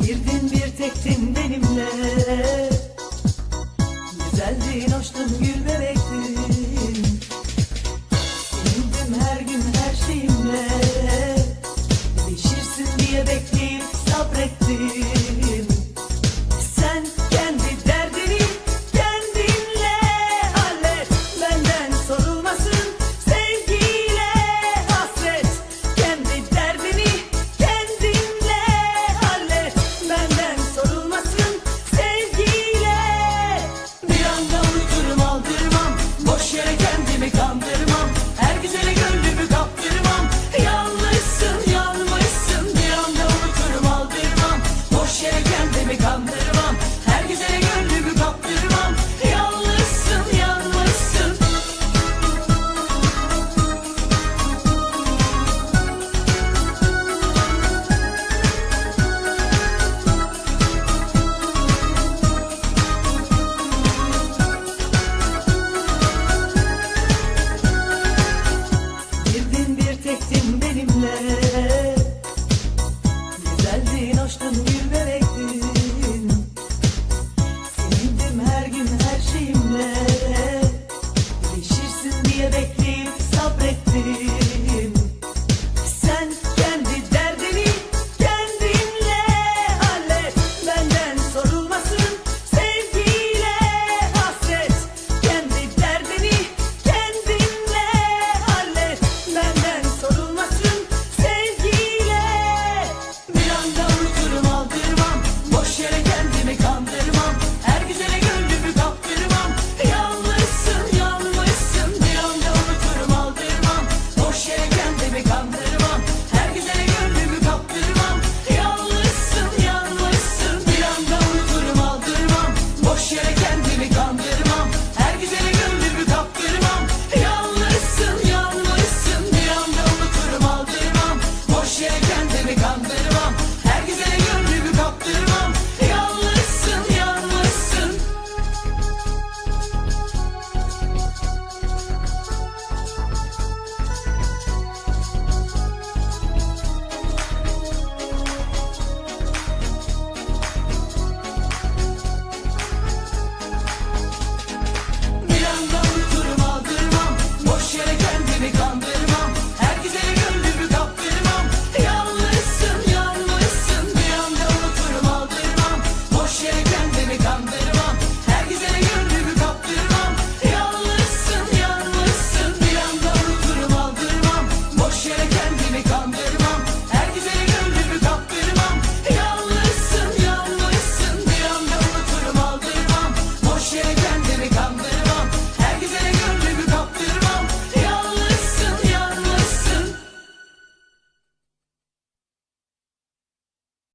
Girdin bir tektin benimle. Güzeldin, hoştun, gül bebektin. Sevindim her gün her şeyimle. Değişirsin diye bekleyip sabrettim aşkın bir